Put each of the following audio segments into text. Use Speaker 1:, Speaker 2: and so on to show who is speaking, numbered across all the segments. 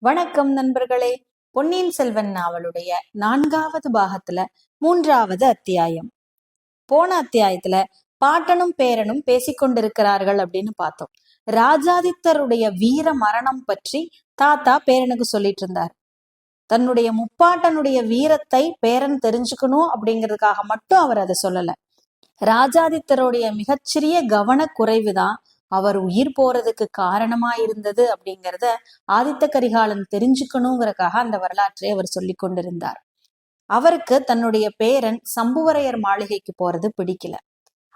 Speaker 1: வணக்கம் நண்பர்களே. பொன்னியின் செல்வன் நாவலுடைய நான்காவது பாகத்துல மூன்றாவது அத்தியாயம். போன அத்தியாயத்துல பாட்டனும் பேரனும் பேசிக்கொண்டிருக்கிறார்கள் அப்படின்னு பார்த்தோம். ராஜாதித்தருடைய வீர மரணம் பற்றி தாத்தா பேரனுக்கு சொல்லிட்டு இருந்தார். தன்னுடைய முப்பாட்டனுடைய வீரத்தை பேரன் தெரிஞ்சுக்கணும் அப்படிங்கிறதுக்காக மட்டும் அவர் அதை சொல்லல. ராஜாதித்தருடைய மிகச்சிறிய கவனக்குறைவுதான் அவர் உயிர் போறதுக்கு காரணமா இருந்தது அப்படிங்கிறத ஆதித்த கரிகாலன் தெரிஞ்சுக்கணுங்கிறக்காக அந்த வரலாற்றை அவர் சொல்லி கொண்டிருந்தார். அவருக்கு தன்னுடைய பேரன் சம்புவரையர் மாளிகைக்கு போறது பிடிக்கல.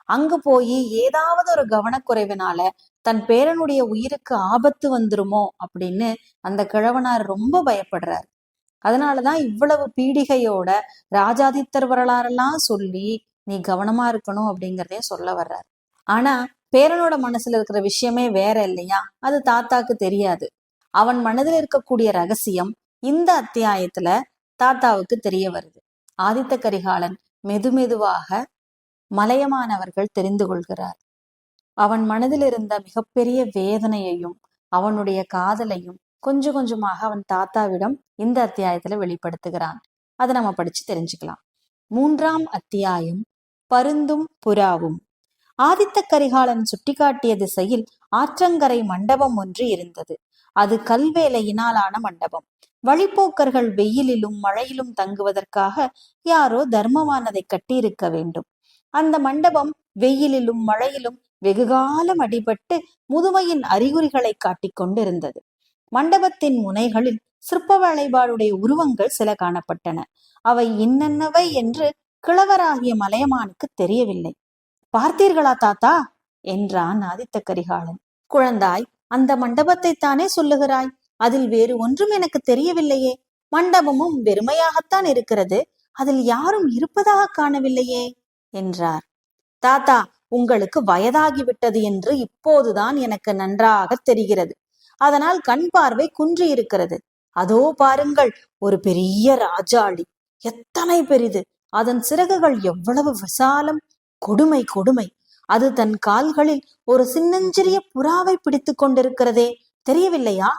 Speaker 1: அங்கு போய் ஏதாவது ஒரு கவனக்குறைவினால தன் பேரனுடைய உயிருக்கு ஆபத்து வந்துருமோ அப்படின்னு அந்த கிழவனார் ரொம்ப பயப்படுறார். அதனாலதான் இவ்வளவு பீடிகையோட ராஜாதித்தர் வரலாறெல்லாம் சொல்லி நீ கவனமா இருக்கணும் அப்படிங்கிறதையும் சொல்ல வர்றார். ஆனா பேரனோட மனசுல இருக்கிற விஷயமே வேற இல்லையா? அது தாத்தாக்கு தெரியாது. அவன் மனதில் இருக்கக்கூடிய ரகசியம் இந்த அத்தியாயத்துல தாத்தாவுக்கு தெரிய வருது. ஆதித்த கரிகாலன் மெதுமெதுவாக மலையமானவர்கள் தெரிந்து கொள்கிறார். அவன் மனதில் இருந்த மிகப்பெரிய வேதனையையும் அவனுடைய காதலையும் கொஞ்சம் கொஞ்சமாக அவன் தாத்தாவிடம் இந்த அத்தியாயத்துல வெளிப்படுத்துகிறான். அதை நம்ம படிச்சு தெரிஞ்சுக்கலாம். மூன்றாம் அத்தியாயம் பருந்தும் புறாவும். ஆதித்த கரிகாலன் சுட்டிக்காட்டிய திசையில் ஆற்றங்கரை மண்டபம் ஒன்று இருந்தது. அது கல்வேலையினாலான மண்டபம். வழிப்போக்கர்கள் வெயிலிலும் மழையிலும் தங்குவதற்காக யாரோ தர்மமானதை கட்டியிருக்க வேண்டும். அந்த மண்டபம் வெயிலிலும் மழையிலும் வெகுகாலம் அடிபட்டு முதுமையின் அறிகுறிகளை காட்டிக் கொண்டிருந்தது. மண்டபத்தின் முனைகளில் சிற்ப வேலைப்பாடுடைய உருவங்கள் சில காணப்பட்டன. அவை இன்னென்னவை என்று கிழவராகிய மலையமானுக்கு தெரியவில்லை. பார்த்தீர்களா தாத்தா? என்றான் ஆதித்த கரிகாலன். குழந்தாய் அந்த மண்டபத்தை தானே சொல்லுகிறாய்? அதில் வேறு ஒன்றும் எனக்கு தெரியவில்லையே. மண்டபமும் வெறுமையாகத்தான் இருக்கிறது. அதில் யாரும் இருப்பதாக காணவில்லையே என்றார். தாத்தா உங்களுக்கு வயதாகிவிட்டது என்று இப்போதுதான் எனக்கு நன்றாக தெரிகிறது. அதனால் கண் பார்வை குன்றி இருக்கிறது. அதோ பாருங்கள் ஒரு பெரிய ராஜாளி. எத்தனை பெரிது. அதன் சிறகுகள் எவ்வளவு விசாலம். கொடுமை கொடுமை. அது தன் கால்களில் ஒரு சின்னஞ்சிறிய புறாவை பிடித்துக் கொண்டிருக்கிறதே தெரியவில்லையா?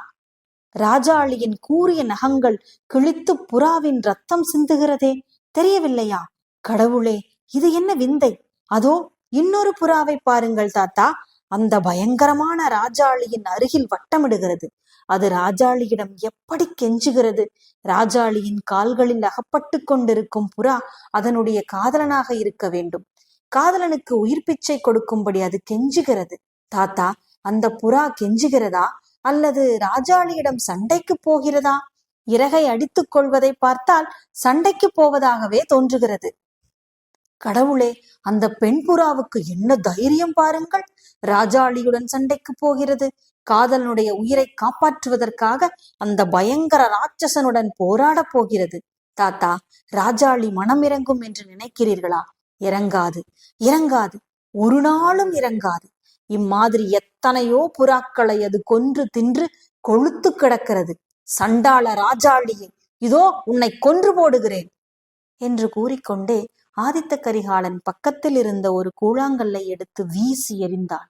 Speaker 1: ராஜாளியின் கூறிய நகங்கள் கிழித்து புறாவின் ரத்தம் சிந்துகிறதே தெரியவில்லையா? கடவுளே இது என்ன விந்தை? அதோ இன்னொரு புறாவை பாருங்கள் தாத்தா. அந்த பயங்கரமான ராஜாளியின் அருகில் வட்டமிடுகிறது. அது ராஜாளியிடம் எப்படி கெஞ்சுகிறது? ராஜாளியின் கால்களில் அகப்பட்டு கொண்டிருக்கும் புறா அதனுடைய காதலனாக இருக்க வேண்டும். காதலனுக்கு உயிர் பிச்சை கொடுக்கும்படி அது கெஞ்சுகிறது. தாத்தா அந்த புறா கெஞ்சுகிறதா? அல்லது ராஜாளியிடம் சண்டைக்கு போகிறதா? இறகை அடித்துக் கொள்வதை பார்த்தால் சண்டைக்கு போவதாகவே தோன்றுகிறது. கடவுளே அந்த பெண் புறாவுக்கு என்ன தைரியம் பாருங்கள். ராஜாளியுடன் சண்டைக்கு போகிறது. காதலனுடைய உயிரை காப்பாற்றுவதற்காக அந்த பயங்கர ராட்சசனுடன் போராடப் போகிறது. தாத்தா ராஜாளி மனமிறங்கும் என்று நினைக்கிறீர்களா? இறங்காது. இறங்காது. ஒரு நாளும் இறங்காது. இம்மாதிரி எத்தனையோ புறாக்களை அது கொன்று தின்று கொழுத்து கிடக்கிறது. சண்டாள ராஜாளியே இதோ உன்னை கொன்று போடுகிறேன் என்று கூறிக்கொண்டே ஆதித்த கரிகாலன் பக்கத்தில் இருந்த ஒரு கூழாங்கல்லை எடுத்து வீசி எறிந்தான்.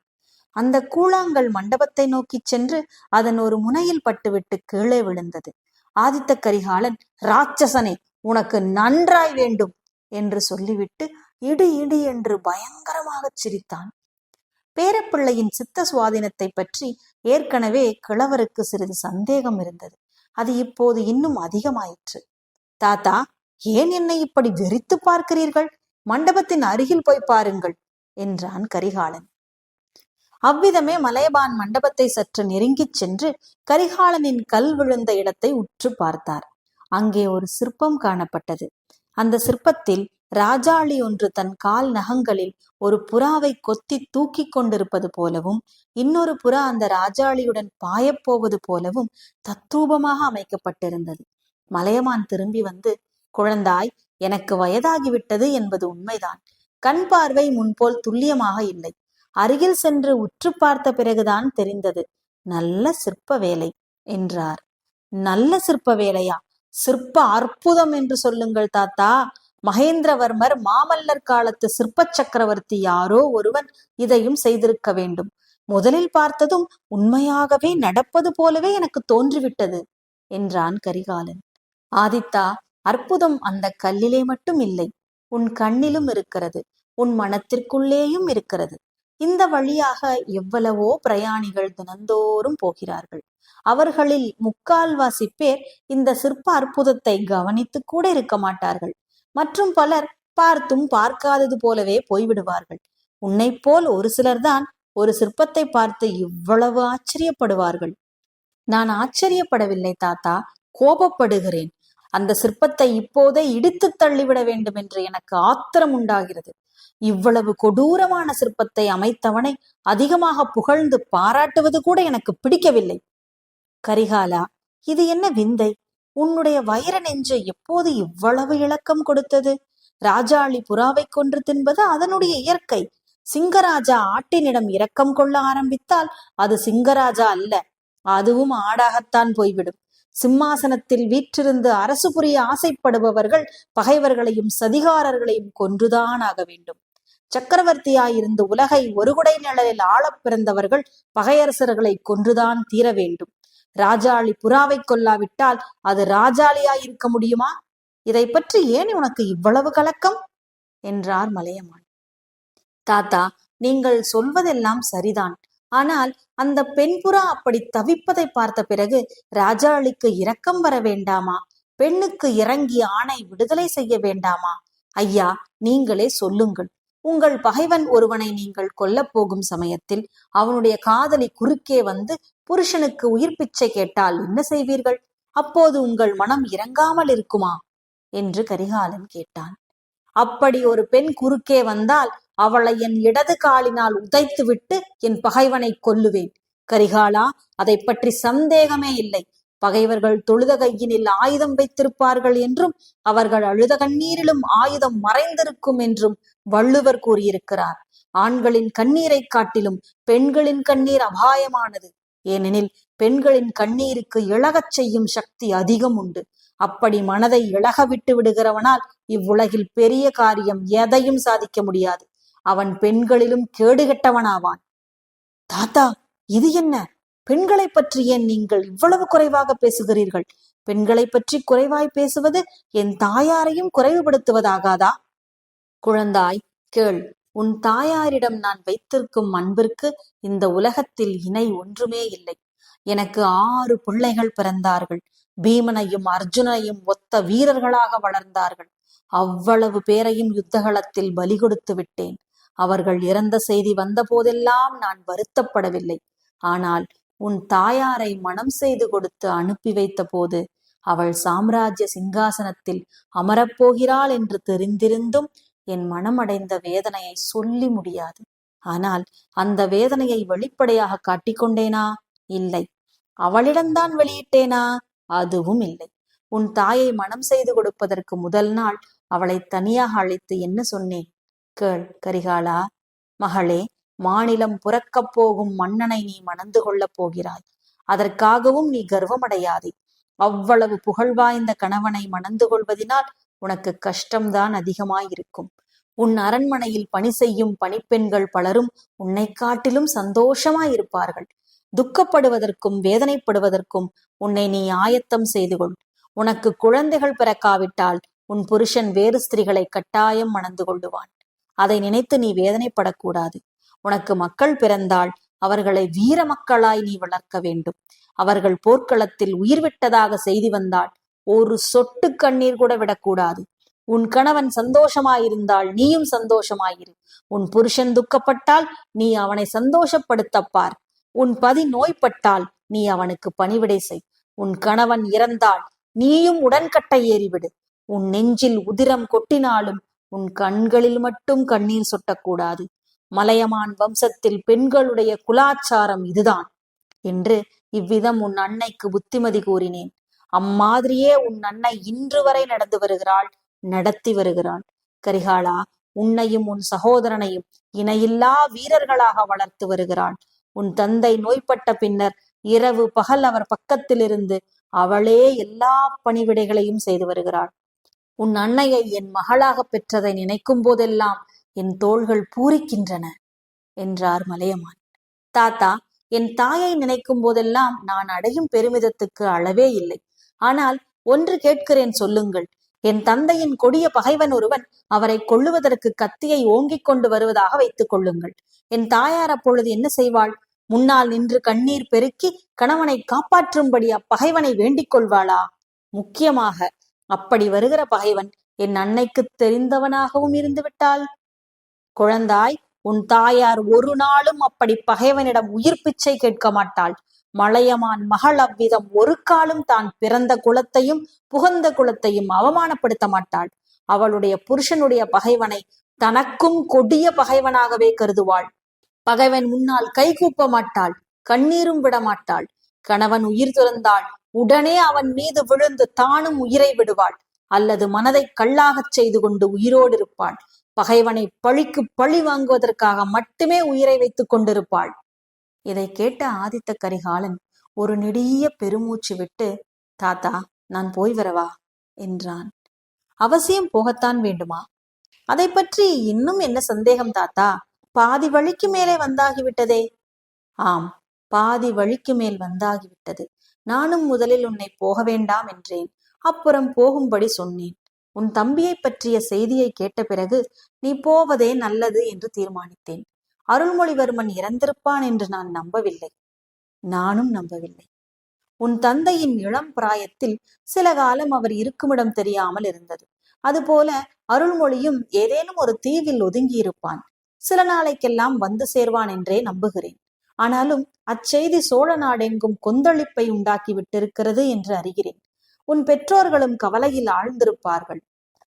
Speaker 1: அந்த கூழாங்கல் மண்டபத்தை நோக்கி சென்று அதன் ஒரு முனையில் பட்டுவிட்டு கீழே விழுந்தது. ஆதித்த கரிகாலன் ராட்சசனே உனக்கு நன்றாய் வேண்டும் என்று சொல்லிவிட்டு இடி இடி என்று பயங்கரமாக சிரித்தான். பேரப்பிள்ளையின் சித்த சுவாதீனத்தை பற்றி ஏற்கனவே கிழவருக்கு சிறிது சந்தேகம் இருந்தது. அது இப்போது இன்னும் அதிகமாயிற்று. தாத்தா ஏன் என்னை இப்படி வெறித்து பார்க்கிறீர்கள்? மண்டபத்தின் அருகில் போய் பாருங்கள் என்றான் கரிகாலன். அவ்விதமே மலையபான் மண்டபத்தை சற்று நெருங்கிச் சென்று கரிகாலனின் கல் விழுந்த இடத்தை உற்று பார்த்தார். அங்கே ஒரு சிற்பம் காணப்பட்டது. அந்த சிற்பத்தில் ராஜாளி ஒன்று தன் கால் நகங்களில் ஒரு புறாவை கொத்தி தூக்கி கொண்டிருப்பது போலவும் இன்னொரு புறா அந்த ராஜாளியுடன் பாயப்போவது போலவும் தத்ரூபமாக அமைக்கப்பட்டிருந்தது. மலையமான் திரும்பி வந்து குழந்தாய் எனக்கு வயதாகிவிட்டது என்பது உண்மைதான். கண் பார்வை முன்போல் துல்லியமாக இல்லை. அருகில் சென்று உற்று பார்த்த பிறகுதான் தெரிந்தது. நல்ல சிற்ப வேலை என்றார். நல்ல சிற்ப வேலையா சிற்ப அற்புதம் என்று சொல்லுங்கள் தாத்தா. மகேந்திரவர்மர் மாமல்லர் காலத்து சிற்ப சக்கரவர்த்தி யாரோ ஒருவன் இதையும் செய்திருக்க வேண்டும். முதலில் பார்த்ததும் உண்மையாகவே நடப்பது போலவே எனக்கு தோன்றிவிட்டது என்றான் கரிகாலன். ஆதித்தா அற்புதம் அந்த கல்லிலே மட்டும் இல்லை உன் கண்ணிலும் இருக்கிறது உன் மனத்திற்குள்ளேயும் இருக்கிறது. இந்த வழியாக எவ்வளவோ பிரயாணிகள் தினந்தோறும் போகிறார்கள். அவர்களில் முக்கால்வாசி பேர் இந்த சிற்ப அற்புதத்தை கவனித்து கூட இருக்க மாட்டார்கள். மற்றும் பலர் பார்த்தும் பார்க்காதது போலவே போய்விடுவார்கள். உன்னை போல் ஒரு சிலர்தான் ஒரு சிற்பத்தை பார்த்து இவ்வளவு ஆச்சரியப்படுவார்கள். நான் ஆச்சரியப்படவில்லை தாத்தா கோபப்படுகிறேன். அந்த சிற்பத்தை இப்போதே இடித்து தள்ளிவிட வேண்டும் என்று எனக்கு ஆத்திரம் உண்டாகிறது. இவ்வளவு கொடூரமான சிற்பத்தை அமைத்தவனை அதிகமாக புகழ்ந்து பாராட்டுவது கூட எனக்கு பிடிக்கவில்லை. கரிகாலா இது என்ன விந்தை? உன்னுடைய வைர நெஞ்சை எப்போது இவ்வளவு இலக்கம் கொடுத்தது? ராஜாளி புறாவை கொன்று தின்பது அதனுடைய இயற்கை. சிங்கராஜா ஆட்டினிடம் இரக்கம் கொள்ள ஆரம்பித்தால் அது சிங்கராஜா அல்ல அதுவும் ஆடாகத்தான் போய்விடும். சிம்மாசனத்தில் வீற்றிருந்து அரசு புரிய ஆசைப்படுபவர்கள் பகைவர்களையும் சதிகாரர்களையும் கொன்றுதான் ஆக வேண்டும். சக்கரவர்த்தியாயிருந்து உலகை ஒருகுடை நிழலில் ஆளப் பிறந்தவர்கள் பகையரசர்களை கொன்றுதான் தீர வேண்டும். ராஜாளி புறாவை கொல்லாவிட்டால் அது ராஜாளியா இருக்க முடியுமா? இதை பற்றி ஏன் உனக்கு இவ்வளவு கலக்கம்? என்றார் மலையமான். தாத்தா நீங்கள் சொல்வதெல்லாம் சரிதான். ஆனால் அந்த பெண்புறா அப்படி தவிப்பதை பார்த்த பிறகு ராஜாளிக்கு இரக்கம் வர வேண்டாமா? பெண்ணுக்கு இறங்கி ஆணை விடுதலை செய்ய வேண்டாமா? ஐயா நீங்களே சொல்லுங்கள். உங்கள் பகைவன் ஒருவனை நீங்கள் கொல்லப் போகும் சமயத்தில் அவனுடைய காதலி குறுக்கே வந்து புருஷனுக்கு உயிர் பிச்சை கேட்டால் என்ன செய்வீர்கள்? அப்போது உங்கள் மனம் இறங்காமல் இருக்குமா? என்று கரிகாலன் கேட்டான். அப்படி ஒரு பெண் குறுக்கே வந்தால் அவளை என் இடது காலினால் உதைத்துவிட்டு என் பகைவனை கொல்லுவேன். கரிகாலா அதை பற்றி சந்தேகமே இல்லை. பகைவர்கள் தொழுத கையினில் ஆயுதம் வைத்திருப்பார்கள் என்றும் அவர்கள் அழுத கண்ணீரிலும் ஆயுதம் மறைந்திருக்கும் என்றும் வள்ளுவர் கூறியிருக்கிறார். ஆண்களின் கண்ணீரை காட்டிலும் பெண்களின் கண்ணீர் அபாயமானது. ஏனெனில் பெண்களின் கண்ணீருக்கு இழகச் செய்யும் சக்தி அதிகம் உண்டு. அப்படி மனதை இழக விட்டு விடுகிறவனால் இவ்வுலகில் பெரிய காரியம் எதையும் சாதிக்க முடியாது. அவன் பெண்களிலும் கேடுகெட்டவனாவான். தாத்தா இது என்ன? பெண்களை பற்றி ஏன் நீங்கள் இவ்வளவு குறைவாக பேசுகிறீர்கள்? பெண்களை பற்றி குறைவாய் பேசுவது என் தாயாரையும் குறைவுபடுத்துவதாகாதா? குழந்தாய் கேள். உன் தாயாரிடம் நான் வைத்திருக்கும் அன்பிற்கு இந்த உலகத்தில் இணை ஒன்றுமே இல்லை. எனக்கு ஆறு பிள்ளைகள் பிறந்தார்கள். பீமனையும் அர்ஜுனையும் ஒத்த வீரர்களாக வளர்ந்தார்கள். அவ்வளவு பேரையும் யுத்தகலத்தில் பலி கொடுத்து விட்டேன். அவர்கள் இறந்த செய்தி வந்த போதெல்லாம் நான் வருத்தப்படவில்லை. ஆனால் உன் தாயாரை மனம் செய்து கொடுத்து அனுப்பி வைத்த போது அவள் சாம்ராஜ்ய சிங்காசனத்தில் அமரப்போகிறாள் என்று தெரிந்திருந்தும் என் மனமடைந்த வேதனையை சொல்லி முடியாது. ஆனால் அந்த வேதனையை வெளிப்படையாக காட்டிக்கொண்டேனா? இல்லை. அவளிடம்தான் வெளியிட்டேனா? அதுவும் இல்லை. உன் தாயை மனம் செய்து கொடுப்பதற்கு முதல் நாள் அவளை தனியாக அழைத்து என்ன சொன்னேன்? கேள் கரிகாலா. மகளே மாநிலம் புறக்கப் போகும் மன்னனை நீ மணந்து கொள்ளப் போகிறாய். அதற்காகவும் நீ கர்வமடையாதே. அவ்வளவு புகழ் வாய்ந்த கணவனை மணந்து கொள்வதினால் உனக்கு கஷ்டம்தான் அதிகமாயிருக்கும். உன் அரண்மனையில் பணி செய்யும் பணிப்பெண்கள் பலரும் உன்னை காட்டிலும் சந்தோஷமாயிருப்பார்கள். துக்கப்படுவதற்கும் வேதனைப்படுவதற்கும் உன்னை நீ ஆயத்தம் செய்து கொள் உனக்கு குழந்தைகள் பிறக்காவிட்டால் உன் புருஷன் வேறு ஸ்திரிகளை கட்டாயம் மணந்து கொள்ளுவான். அதை நினைத்து நீ வேதனைப்படக்கூடாது. உனக்கு மக்கள் பிறந்தால் அவர்களை வீர மக்களாய் நீ வளர்க்க வேண்டும். அவர்கள் போர்க்களத்தில் உயிர் விட்டதாக செய்தி வந்தால் ஒரு சொட்டு கண்ணீர் கூட விடக்கூடாது. உன் கணவன் சந்தோஷமாயிருந்தால் நீயும் சந்தோஷமாயிரு. உன் புருஷன் துக்கப்பட்டால் நீ அவனை சந்தோஷப்படுத்தப்பார். உன் பதி நோய்பட்டால் நீ அவனுக்கு பணிவிடை செய். உன் கணவன் இறந்தால் நீயும் உடன்கட்டை ஏறிவிடு. உன் நெஞ்சில் உதிரம் கொட்டினாலும் உன் கண்களில் மட்டும் கண்ணீர் சொட்டக்கூடாது. மலையமான் வம்சத்தில் பெண்களுடைய குலாச்சாரம் இதுதான். என்று இவ்விதம் உன் அன்னைக்கு புத்திமதி கூறினேன். அம்மாதிரியே உன் அன்னை இன்று வரை நடந்து வருகிறாள் நடத்தி வருகிறாள். கரிகாலா உன்னையும் உன் சகோதரனையும் இணையில்லா வீரர்களாக வளர்த்து வருகிறாள். உன் தந்தை நோய்பட்ட பின்னர் இரவு பகல் அவர் பக்கத்திலிருந்து அவளே எல்லா பணிவிடைகளையும் செய்து வருகிறாள். உன் அன்னையை என் மகளாக பெற்றதை நினைக்கும் போதெல்லாம் என் தோள்கள் பூரிக்கின்றன என்றார் மலையமான். தாத்தா என் தாயை நினைக்கும் போதெல்லாம் நான் அடையும் பெருமிதத்துக்கு அளவே இல்லை. ஆனால் ஒன்று கேட்கிறேன் சொல்லுங்கள். என் தந்தையின் கொடிய பகைவன் ஒருவன் அவரை கொள்ளுவதற்கு கத்தியை ஓங்கிக் கொண்டு வருவதாக வைத்துக் கொள்ளுங்கள். என் தாயார் அப்பொழுது என்ன செய்வாள்? முன்னால் நின்று கண்ணீர் பெருக்கி கணவனை காப்பாற்றும்படி அப்பகைவனை வேண்டிக் கொள்வாளா? முக்கியமாக அப்படி வருகிற பகைவன் என் அன்னைக்கு தெரிந்தவனாகவும் இருந்துவிட்டால் குழந்தாய் உன் தாயார் ஒரு நாளும் அப்படி பகைவனிடம் உயிர் பிச்சை கேட்க மாட்டாள். மலையமான் மகள் அவ்விதம் ஒரு காலும் தான் பிறந்த குலத்தையும் புகந்த குலத்தையும் அவமானப்படுத்த மாட்டாள். அவளுடைய புருஷனுடைய பகைவனை தனக்கும் கொடிய பகைவனாகவே கருதுவாள். பகைவன் முன்னால் கைகூப்ப மாட்டாள் கண்ணீரும் விட மாட்டாள். கணவன் உயிர் துறந்தாள் உடனே அவன் மீது விழுந்து தானும் உயிரை விடுவாள். அல்லது மனதை கல்லாகச் செய்து கொண்டு உயிரோடு இருப்பாள். பகைவனை பழிக்கு பழி வாங்குவதற்காக மட்டுமே உயிரை வைத்துக் கொண்டிருப்பாள். இதை கேட்ட ஆதித்த கரிகாலன் ஒரு நெடிய பெருமூச்சு விட்டு தாத்தா நான் போய் வரவா? என்றான். அவசியம் போகத்தான் வேண்டுமா? அதை பற்றி இன்னும் என்ன சந்தேகம் தாத்தா? பாதி வழிக்கு மேலே வந்தாகிவிட்டதே. ஆம் பாதி வழிக்கு மேல் வந்தாகிவிட்டது. நானும் முதலில் உன்னை போக வேண்டாம் என்றேன். அப்புறம் போகும்படி சொன்னேன். உன் தம்பியை பற்றிய செய்தியை கேட்ட பிறகு நீ போவதே நல்லது என்று தீர்மானித்தேன். அருள்மொழிவர்மன் இறந்திருப்பான் என்று நான் நம்பவில்லை. நானும் நம்பவில்லை. உன் தந்தையின் இளம் பிராயத்தில் சில காலம் அவர் இருக்குமிடம் தெரியாமல் இருந்தது. அதுபோல அருள்மொழியும் ஏதேனும் ஒரு தீவில் ஒதுங்கியிருப்பான். சில நாளைக்கெல்லாம் வந்து சேர்வான் என்றே நம்புகிறேன். ஆனாலும் அச்செய்தி சோழ நாடெங்கும் கொந்தளிப்பை உண்டாக்கி விட்டிருக்கிறது என்று அறிகிறேன். உன் பெற்றோர்களும் கவலையில் ஆழ்ந்திருப்பார்கள்.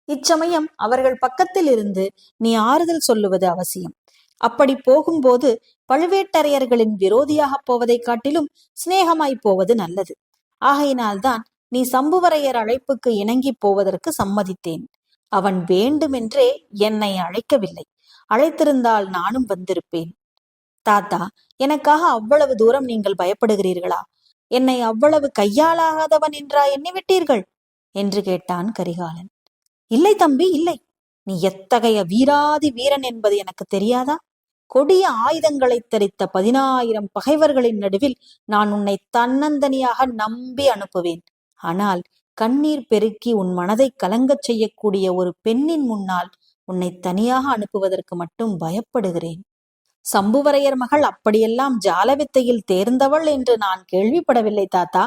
Speaker 1: இச்சமயம் அவர்கள் பக்கத்தில் இருந்து நீ ஆறுதல் சொல்லுவது அவசியம். அப்படி போகும்போது பழுவேட்டரையர்களின் விரோதியாக போவதை காட்டிலும் சிநேகமாய் போவது நல்லது. ஆகையினால்தான் நீ சம்புவரையர் அழைப்புக்கு இணங்கி போவதற்கு சம்மதித்தேன். அவன் வேண்டுமென்றே என்னை அழைக்கவில்லை. அழைத்திருந்தால் நானும் வந்திருப்பேன். தாத்தா எனக்காக அவ்வளவு தூரம் நீங்கள் பயப்படுகிறீர்களா? என்னை அவ்வளவு கையாளாகாதவன் என்றா எண்ணி விட்டீர்கள் என்று கேட்டான் கரிகாலன். இல்லை தம்பி இல்லை. நீ எத்தகைய வீராதி வீரன் என்பது எனக்கு தெரியாதா? கொடிய ஆயுதங்களை தரித்த பதினாயிரம் பகைவர்களின் நடுவில் நான் உன்னை தன்னந்தனியாக நம்பி அனுப்புவேன். ஆனால் கண்ணீர் பெருக்கி உன் மனதை கலங்கச் செய்யக்கூடிய ஒரு பெண்ணின் முன்னால் உன்னை தனியாக அனுப்புவதற்கு மட்டும் பயப்படுகிறேன். சம்புவரையர் மகள் அப்படியெல்லாம் ஜாலவித்தையில் தேர்ந்தவள் என்று நான் கேள்விப்படவில்லை தாத்தா.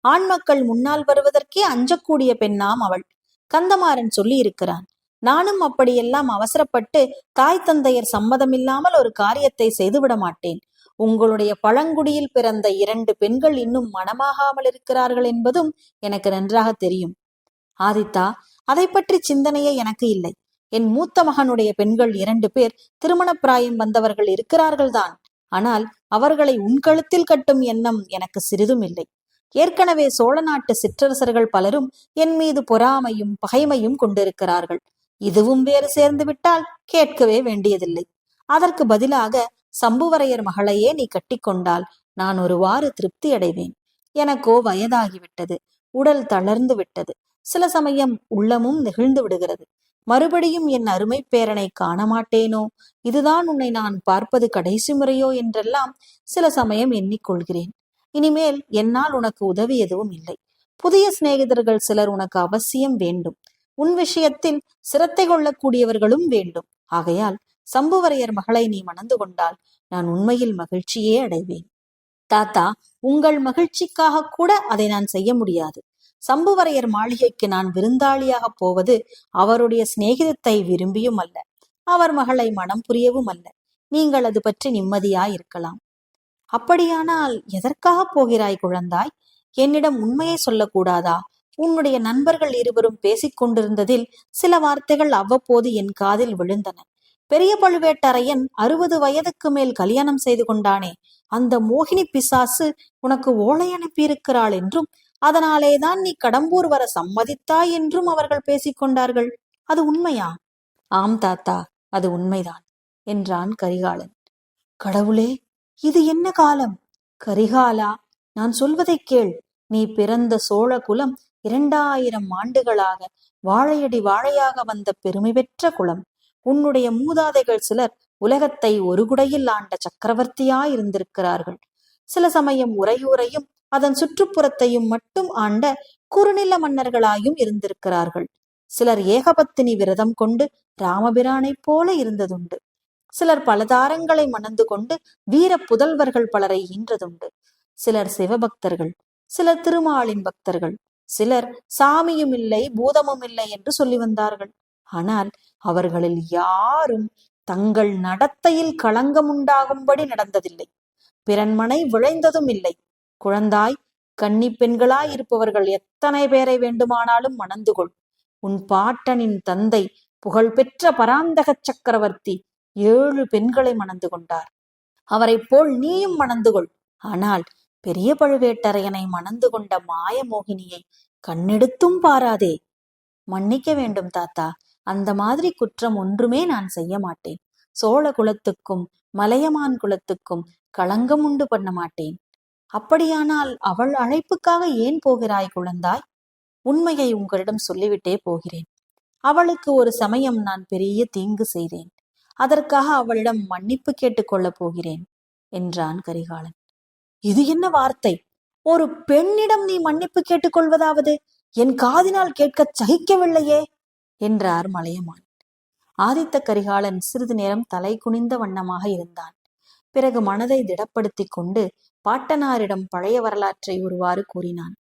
Speaker 1: ஆண் மக்கள் முன்னால் வருவதற்கே அஞ்சக்கூடிய பெண்ணாம் அவள். கந்தமாறன் சொல்லி இருக்கிறான் நானும் அப்படியெல்லாம் அவசரப்பட்டு தாய் தந்தையர் சம்மதமில்லாமல் ஒரு காரியத்தை செய்துவிட மாட்டேன். உங்களுடைய பழங்குடியில் பிறந்த இரண்டு பெண்கள் இன்னும் மனமாகாமல் இருக்கிறார்கள் என்பதும் எனக்கு நன்றாக தெரியும். ஆதித்தா அதை பற்றி சிந்தனையே எனக்கு இல்லை. என் மூத்த மகனுடைய பெண்கள் இரண்டு பேர் திருமண பிராயம் வந்தவர்கள் இருக்கிறார்கள் தான் ஆனால் அவர்களை உன் கழுத்தில் கட்டும் எண்ணம் எனக்கு சிறிதும் இல்லை. ஏற்கனவே சோழ நாட்டு சிற்றரசர்கள் பலரும் என் மீது பொறாமையும் பகைமையும் கொண்டிருக்கிறார்கள். இதுவும் வேறு சேர்ந்து விட்டால் கேட்கவே வேண்டியதில்லை. அதற்கு பதிலாக சம்புவரையர் மகளையே நீ கட்டிக்கொண்டால் நான் ஒருவாறு திருப்தி அடைவேன். எனக்கோ வயதாகிவிட்டது உடல் தளர்ந்து விட்டது. சில சமயம் உள்ளமும் நெகிழ்ந்து விடுகிறது. மறுபடியும் என் அருமை பேரனை காண மாட்டேனோ இதுதான் உன்னை நான் பார்ப்பது கடைசி முறையோ என்றெல்லாம் சில சமயம் எண்ணிக்கொள்கிறேன். இனிமேல் என்னால் உனக்கு உதவி எதுவும் இல்லை. புதிய சிநேகிதர்கள் சிலர் உனக்கு அவசியம் வேண்டும். உன் விஷயத்தில் சிரத்தை கொள்ளக்கூடியவர்களும் வேண்டும். ஆகையால் சம்புவரையர் மகளை நீ மணந்து கொண்டால் நான் உண்மையில் மகிழ்ச்சியே அடைவேன். தாத்தா உங்கள் மகிழ்ச்சிக்காக கூட அதை நான் செய்ய முடியாது. சம்புவரையர் மாளிகைக்கு நான் விருந்தாளியாக போவது அவருடைய சிநேகிதத்தை விரும்பியும் அல்ல. அவர் மகளை மனம் புரியவும் அல்ல. நீங்கள் அது பற்றி நிம்மதியாயிருக்கலாம். அப்படியானால் எதற்காக போகிறாய் குழந்தாய்? என்னிடம் உண்மையை சொல்லக்கூடாதா? உன்னுடைய நண்பர்கள் இருவரும் பேசிக் கொண்டிருந்ததில் சில வார்த்தைகள் அவ்வப்போது என் காதில் விழுந்தன. பெரிய பழுவேட்டரையன் அறுபது வயதுக்கு மேல் கல்யாணம் செய்து கொண்டானே அந்த மோகினி பிசாசு உனக்கு ஓலை அனுப்பியிருக்கிறாள் என்றும் அதனாலேதான் நீ கடம்பூர் வர சம்மதித்தாய் என்றும் அவர்கள் பேசிக்கொண்டார்கள் அது உண்மையா? ஆம் தாத்தா அது உண்மைதான் என்றான் கரிகாலன். கடவுளே இது என்ன காலம்? கரிகாலா நான் சொல்வதை கேள் நீ பிறந்த சோழ குலம் இரண்டாயிரம் ஆண்டுகளாக வாழையடி வாழையாக வந்த பெருமை பெற்ற குளம். உன்னுடைய மூதாதைகள் சிலர் உலகத்தை ஒரு குடையில் ஆண்ட சக்கரவர்த்தியாயிருந்திருக்கிறார்கள் சில சமயம் உரையூரையும் அதன் சுற்றுப்புறத்தையும் மட்டும் ஆண்ட குறுநில மன்னர்களாயும் இருந்திருக்கிறார்கள். சிலர் ஏகபத்தினி விரதம் கொண்டு ராமபிரானைப் போல இருந்ததுண்டு. சிலர் பல தாரங்களை மணந்து கொண்டு வீர புதல்வர்கள் பலரை ஈன்றதுண்டு. சிலர் சிவபக்தர்கள் சிலர் திருமாலின் பக்தர்கள் சிலர் சாமியும் இல்லை பூதமும் இல்லை என்று சொல்லி வந்தார்கள். ஆனால் அவர்களில் யாரும் தங்கள் நடத்தையில் களங்கம் உண்டாகும்படி நடந்ததில்லை. பிறன்மனை விளைந்ததும் இல்லை. குழந்தாய் கன்னி பெண்களாய் இருப்பவர்கள் எத்தனை பேரை வேண்டுமானாலும் மணந்து கொள். உன் பாட்டனின் தந்தை புகழ்பெற்ற பராந்தக சக்கரவர்த்தி ஏழு பெண்களை மணந்து கொண்டார். அவரைப் போல் நீயும் மணந்து கொள். ஆனால் பெரிய பழுவேட்டரையனை மணந்து கொண்ட மாயமோகினியை கண்ணெடுத்தும் பாராதே. மன்னிக்க வேண்டும் தாத்தா அந்த மாதிரி குற்றம் ஒன்றுமே நான் செய்ய மாட்டேன். சோழ குலத்துக்கும் மலையமான் குலத்துக்கும் களங்கம் உண்டு பண்ண மாட்டேன். அப்படியானால் அவள் அழைப்புக்காக ஏன் போகிறாய் குழந்தாய்? உண்மையை உங்களிடம் சொல்லிவிட்டே போகிறேன். அவளுக்கு ஒரு சமயம் நான் பெரிய தீங்கு செய்தேன். அதற்காக அவளிடம் மன்னிப்பு கேட்டுக்கொள்ளப் போகிறேன் என்றான் கரிகாலன். இது என்ன வார்த்தை? ஒரு பெண்ணிடம் நீ மன்னிப்பு கேட்டுக்கொள்வதாவது? என் காதினால் கேட்கச் சகிக்கவில்லையே! என்றார் மலையமான். ஆதித்த கரிகாலன் சிறிது நேரம் தலை குனிந்த வண்ணமாக இருந்தான். பிறகு மனதை திடப்படுத்திக் கொண்டு பாட்டனாரிடம் பழைய வரலாற்றை ஒருவாறு கூறினான்.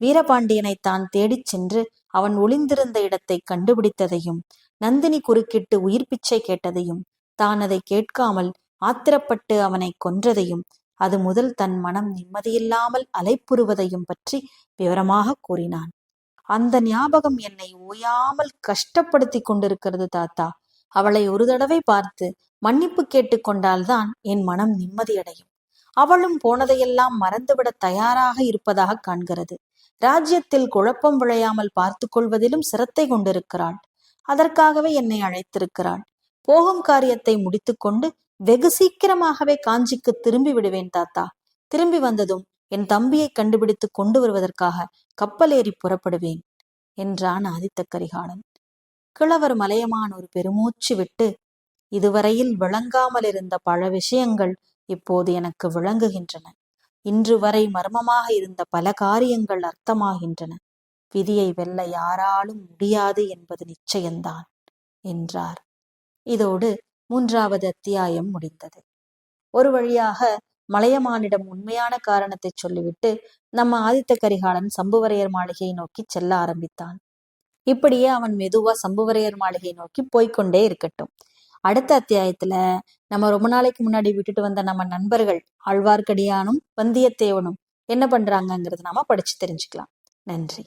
Speaker 1: வீரபாண்டியனை தான் தேடிச் சென்று அவன் ஒளிந்திருந்த இடத்தை கண்டுபிடித்ததையும் நந்தினி குறுக்கிட்டு உயிர் பிச்சை கேட்டதையும் தான் அதை கேட்காமல் ஆத்திரப்பட்டு அவனை கொன்றதையும் அது முதல் தன் மனம் நிம்மதியில்லாமல் அலைப்புறுவதையும் பற்றி விவரமாக கூறினான். அந்த ஞாபகம் என்னை ஓயாமல் கஷ்டப்படுத்தி கொண்டிருக்கிறது தாத்தா. அவளை ஒரு தடவை பார்த்து மன்னிப்பு கேட்டுக்கொண்டால்தான் என் மனம் நிம்மதியடையும். அவளும் போனதையெல்லாம் மறந்துவிட தயாராக இருப்பதாக காண்கிறது. ராஜ்யத்தில் குழப்பம் விளையாமல் பார்த்து கொள்வதிலும் சிரத்தை கொண்டிருக்கிறாள். அதற்காகவே என்னை அழைத்திருக்கிறாள். போகும் காரியத்தை முடித்துக்கொண்டு வெகு சீக்கிரமாகவே காஞ்சிக்கு திரும்பி விடுவேன் தாத்தா. திரும்பி வந்ததும் என் தம்பியை கண்டுபிடித்து கொண்டு வருவதற்காக கப்பல் ஏறி புறப்படுவேன் என்றான் ஆதித்த கரிகாலன். கிழவர் மலையமான் ஒரு பெருமூச்சு விட்டு இதுவரையில் விளங்காமல் இருந்த பல விஷயங்கள் இப்போது எனக்கு விளங்குகின்றன. இன்று வரை மர்மமாக இருந்த பல காரியங்கள் அர்த்தமாகின்றன. விதியை வெல்ல யாராலும் முடியாது என்பது நிச்சயம்தான் என்றார். இதோடு மூன்றாவது அத்தியாயம் முடிந்தது. ஒரு வழியாக மலையமானிடம் உண்மையான காரணத்தை சொல்லிவிட்டு நம்ம ஆதித்த கரிகாலன் சம்புவரையர் மாளிகையை நோக்கி செல்ல ஆரம்பித்தான். இப்படியே அவன் மெதுவா சம்புவரையர் மாளிகை நோக்கி போய்க்கொண்டே இருக்கட்டும். அடுத்த அத்தியாயத்துல நம்ம ரொம்ப நாளைக்கு முன்னாடி விட்டுட்டு வந்த நம்ம நண்பர்கள் ஆழ்வார்க்கடியானும் வந்தியத்தேவனும் என்ன பண்றாங்கங்கிறது நாம படிச்சு தெரிஞ்சுக்கலாம். நன்றி.